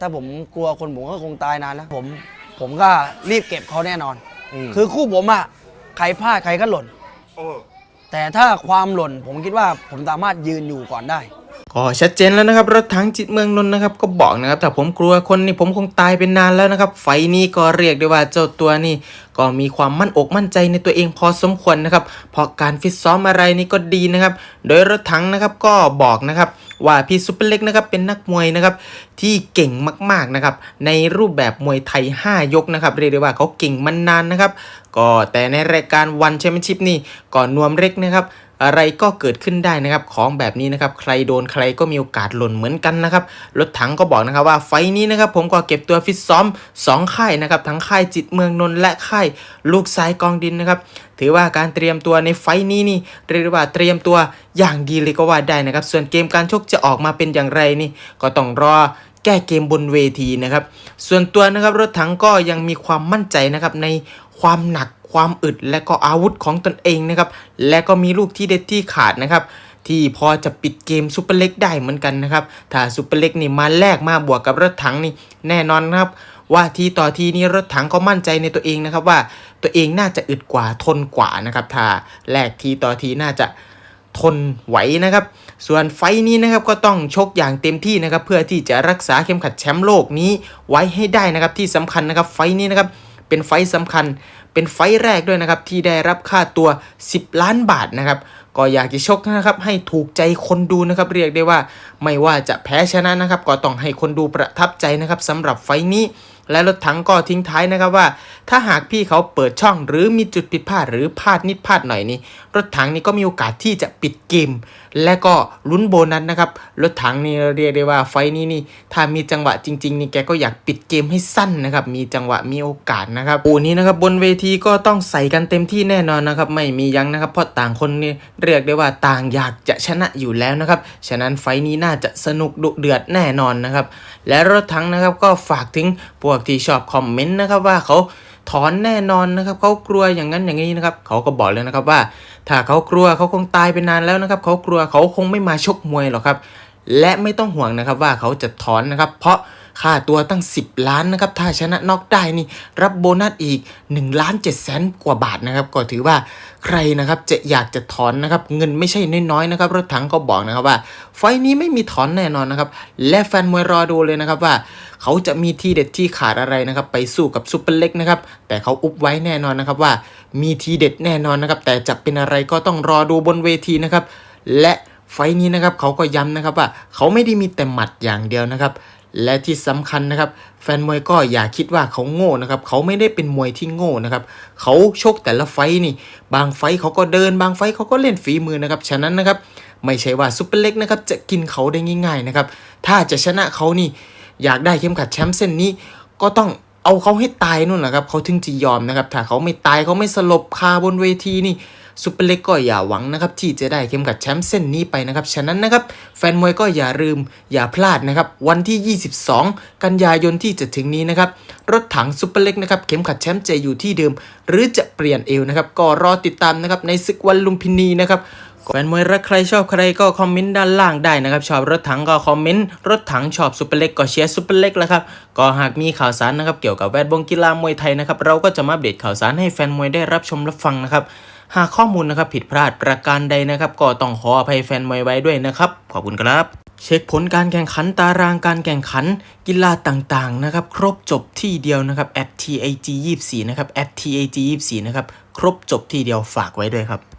ถ้าผมกลัวคนผมก็คงตายนานแล้วผมผมก็รีบเก็บเขาแน่นอนอืมคือคู่ผมอะใครพลาดใครก็หล่น โอ้แต่ถ้าความหล่นผมคิดว่าผมสามารถยืนอยู่ก่อนได้ ก็ชัดเจนแล้วนะครับรถถังจิตเมืองนนท์นะครับก็บอกนะครับถ้าผมกลัวคนนี่ผมคงตายเป็นนานแล้วนะครับ ไฟล์นี้ก็เรียกได้ว่าเจ้าตัวนี่ ก็มีความมั่นอกมั่นใจในตัวเองพอสมควรนะครับเพราะการฟิตซ้อมอะไรนี่ก็ดีนะครับ โดยรถถังนะครับก็บอกนะครับ ว่าพี่ซุปเปอร์เล็กนะครับเป็นนักมวยนะครับที่เก่งมากๆนะครับในรูปแบบมวยไทย 5 ยกนะครับเรียกได้ว่าเขาเก่งมานานนะครับก็แต่ในรายการวันแชมเปี้ยนชิพนี่ก่อนนวมเล็กนะครับ อะไรก็เกิดขึ้นได้นะครับ ของแบบนี้นะครับ ใครโดนใครก็มีโอกาสหล่นเหมือนกันนะครับ รถถังก็บอกนะครับว่าไฟนี้นะครับผมก็เก็บตัวฟิตซ้อม 2 ค่ายนะครับ ทั้งค่ายจิตเมืองนนท์และค่ายลูกทรายกองดินนะครับ ถือว่าการเตรียมตัวในไฟนี้นี่เรียกว่าเตรียมตัวอย่างดีเลยก็ว่าได้นะครับ ส่วนเกมการชกจะออกมาเป็นอย่างไรนี่ก็ต้องรอ แก้เกมบนเวทีนะครับ ส่วนตัวนะครับรถถังก็ยังมีความมั่นใจนะครับในความหนักความอึดและก็อาวุธของตนเองนะครับ และก็มีลูกที่เด็ดที่ขาดนะครับ ที่พอจะปิดเกมซูเปอร์เล็กได้เหมือนกันนะครับ ถ้าซูเปอร์เล็กนี่มาแลกมาบวกกับรถถังนี่แน่นอนนะครับ ว่าทีต่อทีนี้รถถังก็มั่นใจในตัวเองนะครับว่าตัวเองน่าจะอึดกว่าทนกว่านะครับถ้าแลกทีต่อทีน่าจะ ทนไหวนะครับ ส่วนไฟนี้นะครับก็ต้องชกอย่างเต็มที่นะครับ เพื่อที่จะรักษาเข็มขัดแชมป์โลกนี้ไว้ให้ได้นะครับที่สำคัญนะครับไฟนี้นะครับเป็นไฟท์สำคัญ เป็นไฟแรกด้วยนะครับที่ได้รับค่าตัว 10 ล้านบาทนะครับ ก็อยากจะชกนะครับให้ถูกใจคนดูนะครับ เรียกได้ว่าไม่ว่าจะแพ้ชนะนะครับ ก็ต้องให้คนดูประทับใจนะครับสำหรับไฟนี้ และรถถังก็ทิ้งท้ายนะครับว่า ถ้าหากพี่เขาเปิดช่องหรือมีจุดผิดพลาดหรือพลาดนิดพลาดหน่อยนี่รถถังนี่ก็มีโอกาสที่จะปิดเกม และก็ลุ้นโบนัสนะครับรถถังนี่เรียกได้ว่าไฟนี้นี่ถ้ามีจังหวะจริง ๆ นี่แกก็อยากปิดเกมให้สั้นนะครับมีจังหวะมีโอกาสนะครับปูนี้นะครับบนเวทีก็ต้องใส่กันเต็มที่แน่นอนนะครับไม่มียั้งนะครับเพราะต่างคนนี่เรียกได้ว่าต่างอยากจะชนะอยู่แล้วนะครับฉะนั้นไฟนี้น่าจะสนุกดุเดือดแน่นอนนะครับและรถถังนะครับก็ฝากถึงพวกที่ชอบคอมเมนต์นะครับว่าเขาถอนแน่นอนนะครับเขากลัวอย่างนั้นอย่างนี้นะครับเขาก็บอกเลยนะครับว่า ถ้าเขากลัวเขาคงตายไปนานแล้วนะครับเขากลัวเขาคงไม่มาชกมวยหรอกครับ และไม่ต้องห่วงนะครับว่าเขาจะถอนนะครับ เพราะ ค่าตัวตั้ง 10 ล้านนะครับ ถ้าชนะน็อกได้นี่รับโบนัสอีก1ล้าน7แสนกว่าบาทนะครับ ก็ถือว่าใครนะครับจะอยากจะถอนนะครับเงินไม่ใช่น้อยๆนะครับรถถังก็บอกนะครับว่า ไฟนี้ไม่มีถอนแน่นอนนะครับ และแฟนมวยรอดูเลยนะครับว่า เขาจะมีทีเด็ดที่ขาดอะไรนะครับ ไปสู้กับซุปเปอร์เล็กนะครับ แต่เขาอุบไว้แน่นอนนะครับว่า มีทีเด็ดแน่นอนนะครับ แต่จะเป็นอะไรก็ต้องรอดูบนเวทีนะครับ และไฟนี้นะครับเขาก็ย้ำนะครับว่าเขาไม่ได้มีแต่หมัดอย่างเดียวนะครับ และที่สำคัญนะครับ แฟนมวยก็อย่าคิดว่าเขาโง่นะครับ เขาไม่ได้เป็นมวยที่โง่นะครับ เขาชกแต่ละไฟนี่ บางไฟเขาก็เดิน บางไฟเขาก็เล่นฝีมือนะครับ ฉะนั้นนะครับ ไม่ใช่ว่าซุปเปอร์เล็กนะครับจะกินเขาได้ง่าย ๆนะครับ ถ้าจะชนะเขานี่ อยากได้เข็มขัดแชมป์เส้นนี้ ก็ต้องเอาเขาให้ตายนู่นแหละครับ เขาถึงจะยอมนะครับ ถ้าเขาไม่ตายเขาไม่สลบคาบนเวทีนี่ ซุปเปอร์เล็กก็อย่าหวังนะครับที่จะได้เข็มขัดแชมป์เส้นนี้ไปนะครับ ฉะนั้นนะครับแฟนมวยก็อย่าลืมอย่าพลาดนะครับวันที่ 22 กันยายนที่จะถึงนี้นะครับรถถังซุปเปอร์เล็กนะครับเข็มขัดแชมป์จะอยู่ที่เดิม หรือจะเปลี่ยนเอวนะครับก็รอติดตามนะครับในศึกวันลุมพินีนะครับแฟนมวยรักใครชอบใครก็คอมเมนต์ด้านล่างได้นะครับ ชอบรถถังก็คอมเมนต์รถถังชอบซุปเปอร์เล็กก็เชียร์ซุปเปอร์เล็กแล้วครับ ก็หากมีข่าวสารนะครับเกี่ยวกับแวดวงกีฬามวยไทยนะครับ เราก็จะมาเดตข่าวสารให้แฟนมวยได้รับชมรับฟังนะครับ หากข้อมูลนะครับผิดพลาดประการใดนะครับก็ต้องขออภัยแฟนมวยไว้ด้วยนะครับขอบคุณครับ เช็คผลการแข่งขันตารางการแข่งขัน กีฬาต่างๆนะครับครบจบที่เดียวนะครับ at tag 24นะครับ at tag 24นะครับครบจบที่เดียวฝากไว้ด้วยครับ